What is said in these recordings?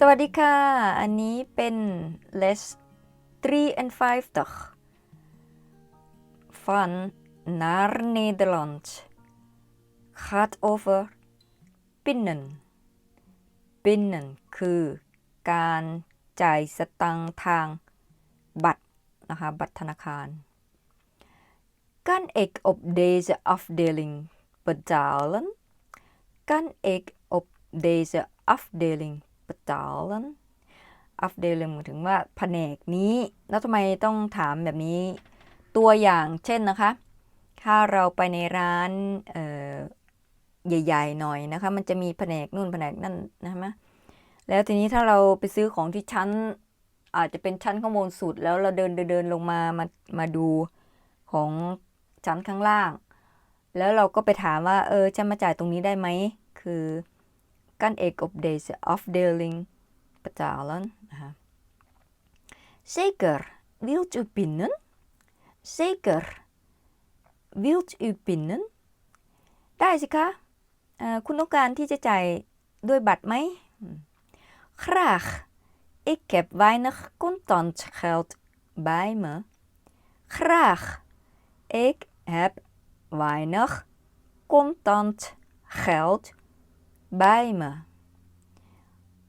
สวัสดีค่ะ อันนี้เป็น les 53 van naar Nederland gaat over binnen binnen คือการจ่ายสตังค์ทางบัตรนะคะบัตรธนาคาร Kan ik op deze afdeling betalen? Kan ik op deze afdeling betalen? afdeling หมายถึงว่าแผนกนี้ แล้วทำไมต้องถามแบบนี้ ตัวอย่างเช่นนะคะ ถ้าเราไปในร้านใหญ่ ๆ หน่อยนะคะ มันจะมีแผนกนู่นแผนกนั่นนะมะแล้วทีนี้ถ้าเราไปซื้อของที่ชั้น อาจจะเป็นชั้นข้างบนสุด แล้วเราเดินเดินเดินลงมามามาดูของชั้นข้างล่าง แล้วเราก็ไปถามว่า เออจะมาจ่ายตรงนี้ได้ไหม คือ kan ik op deze afdeling betalen นะคะ Zeker wilt u pinnen Zeker wilt u pinnen ได้สิคะเอ่อคุณต้องการที่จะจ่ายด้วยบัตรไหมอืม Graag ik heb weinig contant geld bij me Graag ik heb weinig contant geld bij me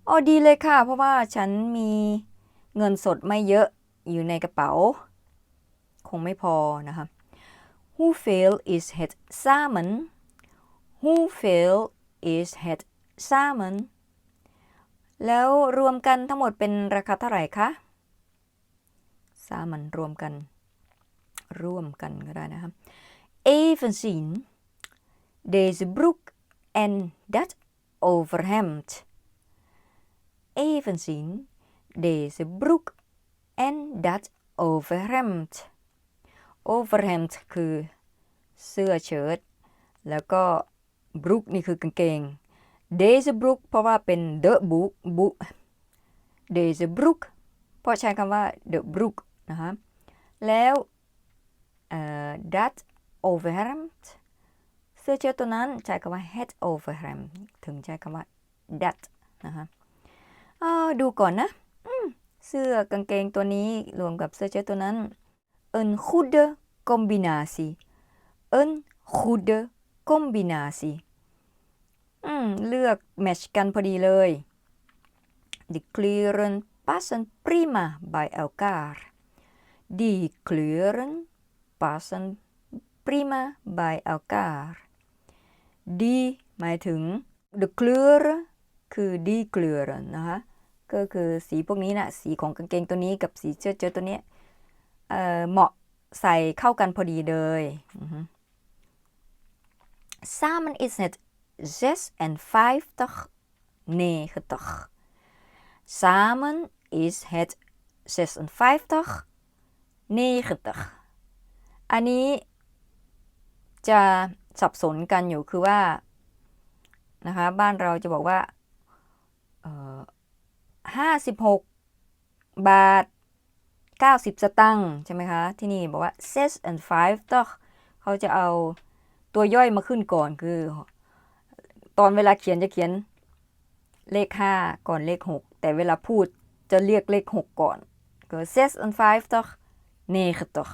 อ๋อดีเลยค่ะ เพราะว่าฉันมีเงินสดไม่เยอะอยู่ในกระเป๋า คงไม่พอนะคะ Hoeveel is het samen? Hoeveel is het samen? แล้วรวมกันทั้งหมดเป็นราคาเท่าไหร่คะ samen รวมกัน ร่วมกันก็ได้นะครับ Even zien. Deze broek en dat overhemd. Even zien. Deze broek en dat overhemd. overhemd คือเสื้อเชิ้ตแล้วก็ brook นี่คือกางเกง deze brook เพราะว่าเป็น the book book deze brook เพราะใช้คำว่า the brook นะคะแล้วเอ่อ that overhemd เ สื้อเชิ้ตตัวนั้นใช้คำว่า head overhemd ถึงใช้คำว่า that นะคะดูก่อนนะเสื้อกางเกงตัวนี้รวมกับเสื้อเชิ้ตตัวนั้น een goede combinatie een goede combinatie เลือกแมชกันพอดีเลย de kleuren passen prima bij elkaar Die kleuren passen prima bij elkaar Die หมายถึง de c l e r คือ die kleuren นะคะก็คือสีพวกนี้นะสีของกางเกงตัวนี้กับสีเชิ้ตเชิ้ตตัวนี้เอ่อเหมาะใส่เข้ากันพอดีเลยอือฮึ Samen is het 56, 90. Samen is het 56, 90. อันนี้จะ สับสนกันอยู่คือว่านะคะบ้านเราจะบอกว่าเอ่อ56บาท 90 สตังค์ใช่ไหมคะ ที่นี่บอกว่า six and five ต่อเขาจะเอาตัวย่อยมาขึ้นก่อนคือ ตอนเวลาเขียนจะเขียนเลข 5 ก่อนเลข 6 แต่เวลาพูดจะเรียกเลข 6 ก่อนก็ six and five ต่อ90ต่อ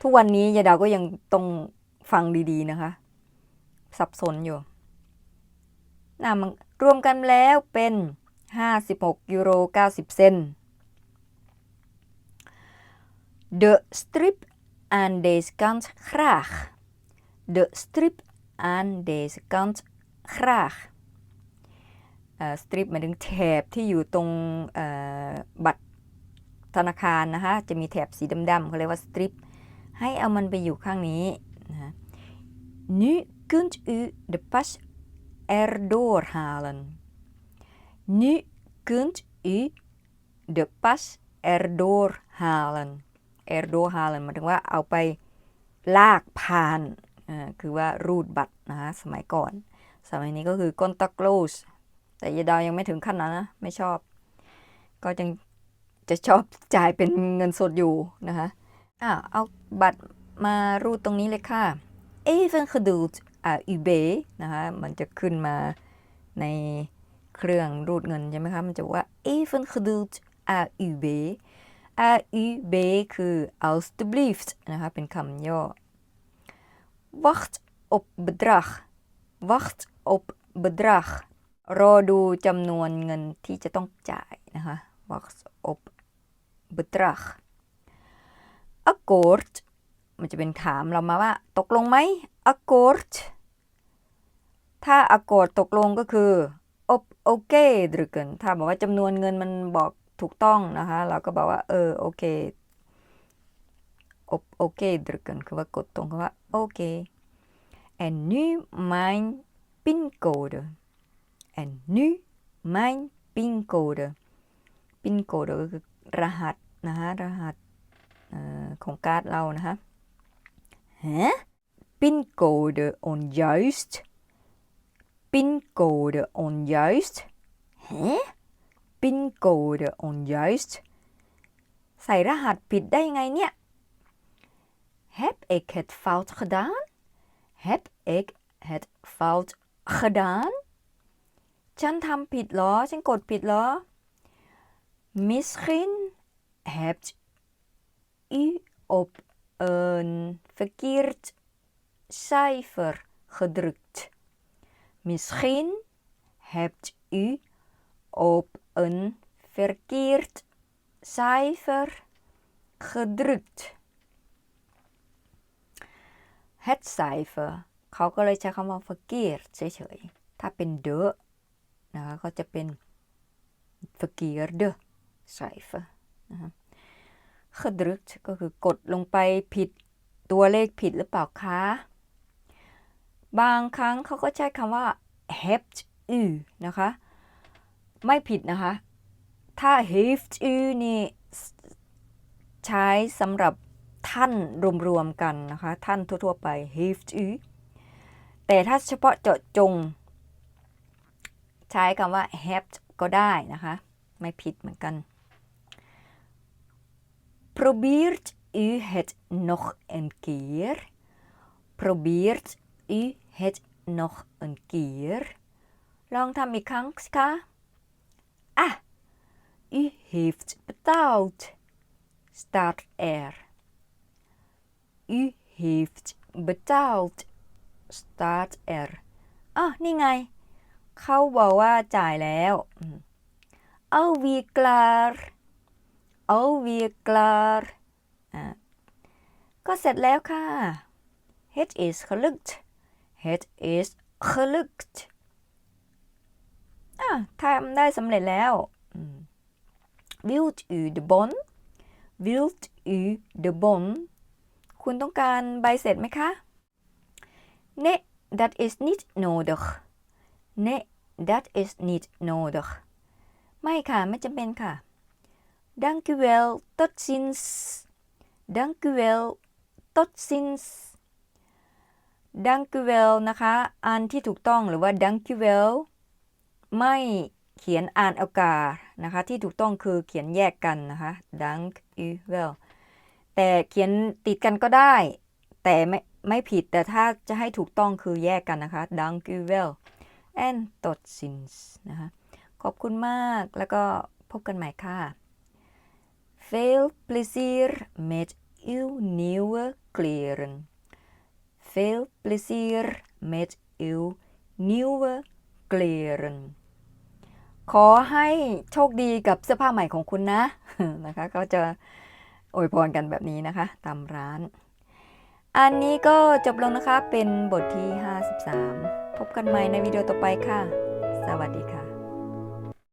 ทุกวันนี้ยาดาวก็ยังต้อง ฟังดีๆนะคะ สับสนอยู่น่ามันรวมกันแล้วเป็น 56 ยูโร 90 เซน De strip aan deze kant graag. De strip aan deze kant graag. เอ่อ strip หมายถึงแถบที่อยู่ตรงบัตรธนาคารนะคะ จะมีแถบสีดำๆเขาเรียกว่า strip ให้เอามันไปอยู่ข้างนี้ นะ Nu kunt u de pas erdoor halen. Nu kunt u de pas erdoor halen. เอร์โดฮาเลนหมายถึงว่าเอาไปลากผ่านอ่าคือว่ารูดบัตรนะคะสมัยก่อน สมัยนี้ก็คือ contact close แต่ยาดาวยังไม่ถึงขั้นนั้นนะ ไม่ชอบ ก็ยังจะชอบจ่ายเป็นเงินสดอยู่นะคะอ่าเอาบัตร มารูดตรงนี้เลยค่ะ even geduld อ่า UB นะคะมันจะขึ้นมาในเครื่องรูดเงินใช่ไหมคะ มันจะว่า even geduld AUB AUB คือ alstublieft นะคะ เป็นคำย่อ wacht op bedrag wacht op bedrag รอดูจำนวนเงินที่จะต้องจ่ายนะคะ wacht op bedrag akkoord มันจะเป็นถามเรามาว่า ตกลงไหม akkoord ถ้า accord ตกลงก็คือ op oké drukken ถ้าบอกว่าจำนวนเงินมันบอกถูกต้องนะคะ เราก็บอกว่า เออโอเค op oké drukken คือว่ากดตรงคำว่าโอเค en nu mijn pincode en nu mijn pincode pincode ก็คือรหัสนะคะรหัสของการ์ดเรานะคะ Hè? Pincode onjuist. Pincode onjuist. Hè? Pincode onjuist. ใส่รหัสผิดได้ยังไงเนี่ย Heb ik het fout gedaan? Heb ik het fout gedaan? ฉันทำผิดเหรอ ฉันกดผิดเหรอ Misschien hebt u op een verkeerd cijfer gedrukt. Misschien hebt u op een verkeerd cijfer gedrukt. Het cijfer เขาก็เลยใช้คำว่า verkeerd เฉยๆ ถ้าเป็น de นะคะก็จะเป็น verkeerde cijfer นะคะ gedrukt ก็คือกดลงไปผิดตัวเลขผิดหรือเปล่าคะ บางครั้งเขาก็ใช้คำว่า hebt u นะคะ ไม่ผิดนะคะ ถ้า heeft u นี่ใช้สำหรับท่านรวมๆกันนะคะ ท่านทั่วๆไป heeft u แต่ถ้าเฉพาะเจาะจง ใช้คำว่า hebt ก็ได้นะคะ ไม่ผิดเหมือนกัน Probeert u het nog een keer? Probeert u het nog een keer? ลองทำอีกครั้งสิคะ Ah, u heeft betaald. Staat er. U heeft betaald. Staat er. อ่ะนี่ไง เขาบอกว่าจ่ายแล้วอืม Alweer klaar. Alweer klaar อะก็เสร็จแล้วค่ะ het is gelukt het is gelukt ทำได้สำเร็จแล้ว wilt u de bon wilt u de bon คุณต้องการใบเสร็จไหมคะ nee dat is niet nodig nee dat is niet nodig ไม่ค่ะ ไม่จำเป็นค่ะ Dank u wel, tot ziens. Dank u wel, tot ziens. Dank u wel นะคะอ่านที่ถูกต้องหรือว่า Dank u wel ไม่เขียนอ่านอากาศนะคะ ที่ถูกต้องคือเขียนแยกกันนะคะ Dank u wel แต่เขียนติดกันก็ได้ แต่ไม่ไม่ผิดแต่ถ้าจะให้ถูกต้องคือแยกกันนะคะ Dank u wel and tot ziens นะคะ ขอบคุณมากแล้วก็พบกันใหม่ค่ะ Veel plezier met uw nieuwe kleren. Veel plezier met uw nieuwe kleren. ขอให้โชคดีกับเสื้อผ้าใหม่ของคุณนะนะคะก็จะอวยพรกันแบบนี้นะคะ ตามร้าน อันนี้ก็จบลงนะคะเป็นบทที่ 53 พบกันใหม่ในวิดีโอต่อไปค่ะ สวัสดีค่ะ